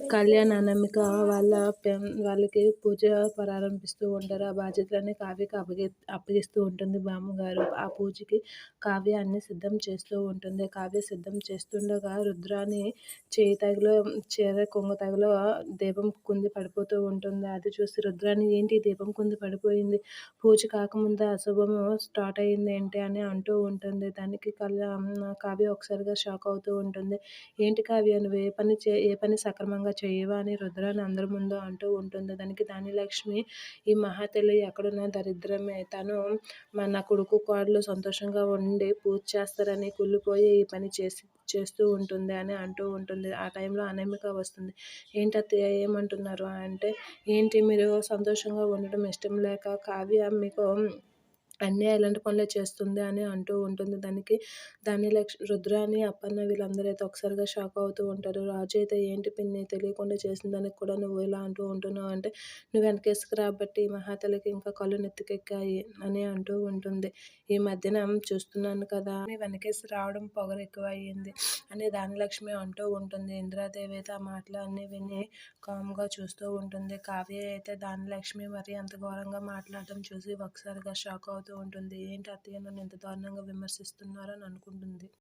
కళ్యాణ్ అనామిక వాళ్ళ వాళ్ళకి పూజ ప్రారంభిస్తూ ఉంటారు ఆ బాధ్యతలన్నీ కావ్యకి అప్పగి అప్పగిస్తూ ఉంటుంది బామ్మగారు ఆ పూజకి కావ్య అన్ని సిద్ధం చేస్తూ ఉంటుంది. కావ్య సిద్ధం చేస్తుండగా రుద్రాని చేయి తగిలో చీర కొంగ తగిలో దీపం కుంది పడిపోతూ ఉంటుంది. అది చూసి రుద్రాని ఏంటి దీపం కుంది పడిపోయింది? పూజ కాకముందు అశుభము స్టార్ట్ అయింది ఏంటి? అని అంటూ ఉంటుంది. దానికి కళ్యాణ్ కావ్య ఒకసారిగా షాక్ అవుతూ ఉంటుంది. ఏంటి కావ్య? నువ్వు ఏ పని చే ఏ పని సక్రమంగా చేయవా అని రుద్రాన్ని అందరి ముందు అంటూ ఉంటుంది. దానికి ధాన్యలక్ష్మి ఈ మహాతల్లి ఎక్కడున్న దరిద్రమే. తను మన కొడుకు కోడలు సంతోషంగా ఉండి పూజ చేస్తారని కుళ్ళిపోయి ఈ పని చేసి చేస్తూ ఉంటుంది అని అంటూ ఉంటుంది. ఆ టైంలో అనామిక వస్తుంది. ఏంటి అత్తయ్య ఏమంటున్నారు? అంటే ఏంటి మీరు సంతోషంగా ఉండడం ఇష్టం లేక కావ్య మీకు అన్నీ ఇలాంటి పనులే చేస్తుంది అని అంటూ ఉంటుంది. దానికి దాని లక్ష రుద్రాని అప్పన్న వీళ్ళందరూ అయితే ఒకసారిగా షాక్ అవుతూ ఉంటారు. రాజు అయితే ఏంటి పిన్ని తెలియకుండా చేసిన దానికి కూడా నువ్వు ఇలా అంటూ ఉంటున్నావు అంటే నువ్వు వెనకేసుకు రాబట్టి మహాతలికి ఇంకా కళ్ళు నెత్తికెక్కాయి అని అంటూ ఉంటుంది. ఈ మధ్యన చూస్తున్నాను కదా అని వెనకేసి రావడం పొగరు ఎక్కువ అయ్యింది అని దానిలక్ష్మి అంటూ ఉంటుంది. ఇంద్రాదేవి అయితే ఆ మాటలు అన్నీ విని కామ్గా చూస్తూ ఉంటుంది. కావ్య అయితే దానిలక్ష్మి మరి అంత ఘోరంగా మాట్లాడటం చూసి ఒకసారిగా షాక్ అవుతూ ఉంటుంది. ఏంటి అత్తయ్య? నన్ను ఇంత దారుణంగా విమర్శిస్తున్నారని అనుకుంటుంది.